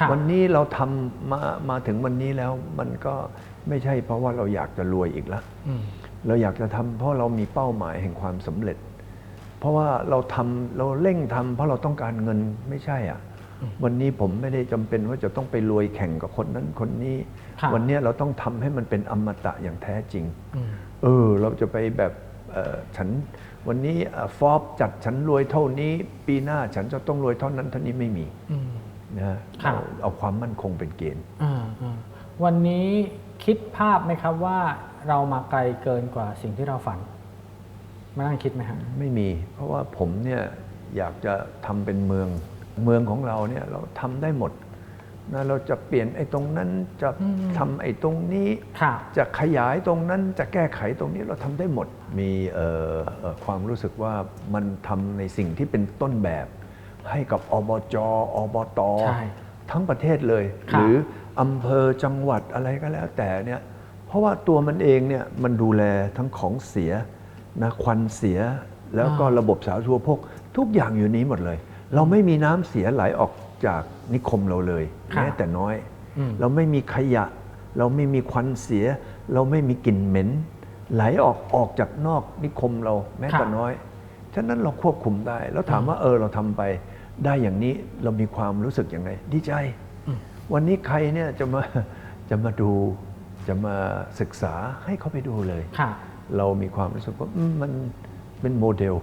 ครับวันนี้เราทำมามาถึงวันนี้แล้วมันก็ไม่ใช่เพราะว่าเราอยากจะรวยอีกแล้วอืมเราอยากจะทำเพราะเรามีเป้าหมายแห่งความสำเร็จ เพราะว่าเราทำเราเร่งทำเพราะเราต้องการเงินไม่ใช่อะวันนี้ผมไม่ได้จำเป็นว่าจะต้องไปรวยแข่งกับคนนั้นคนนี้ครับวันนี้เราต้องทำให้มันเป็นอมตะอย่างแท้จริงอืมเออ เราจะไปแบบเอ่อฉันวันนี้ฟอบจัดฉันรวยเท่านี้ ปีหน้าฉันจะต้องรวยเท่านั้นเท่านี้ไม่มีอืม นะฮะครับเอาเอาความมั่นคงเป็นเกณฑ์อ่าอ่าวันนี้คิดภาพไหมครับว่าเรามาไกลเกินกว่าสิ่งที่เราฝันมานั่งคิดไหมครับไม่มี เพราะว่าผมเนี่ยอยากจะทำเป็นเมืองเมืองของเราเนี่ยเราทำได้หมดนะเราจะเปลี่ยนไอ้ตรงนั้นจะอืมทำไอ้ตรงนี้ครับจะขยายตรงนั้นจะแก้ไขตรงนี้เราทำได้หมด มีเอ่อเอ่อความรู้สึกว่ามันทำในสิ่งที่เป็นต้นแบบ ให้กับอบจอบตใช่ทั้งประเทศเลย ครับหรืออำเภอจังหวัดอะไรก็แล้วแต่เนี่ยเพราะว่าตัวมันเองเนี่ยมันดูแลทั้งของเสียนะควันเสียแล้วก็ระบบสาธารณูปโภคทุกอย่างอยู่นี้หมดเลย เราไม่มีน้ำเสียไหลออกจากนิคมเราเลยครับ แม้แต่น้อย อืม เราไม่มีขยะ เราไม่มีควันเสีย เราไม่มีกลิ่นเหม็น ไหลออกออกจากนอกนิคมเราแม้ครัแต่บน้อย ฉะนั้นเราควบคุมได้ แล้วถามว่าเออเราทำไปได้อย่างนี้เรามีความรู้สึกยังไง ดีใจ วันนี้ใครเนี่ยจะมาจะมาดูจะมาศึกษาให้เขาไปดูเลยค่ะเรามีความรู้สึกว่าอืมมันเป็นโมเดล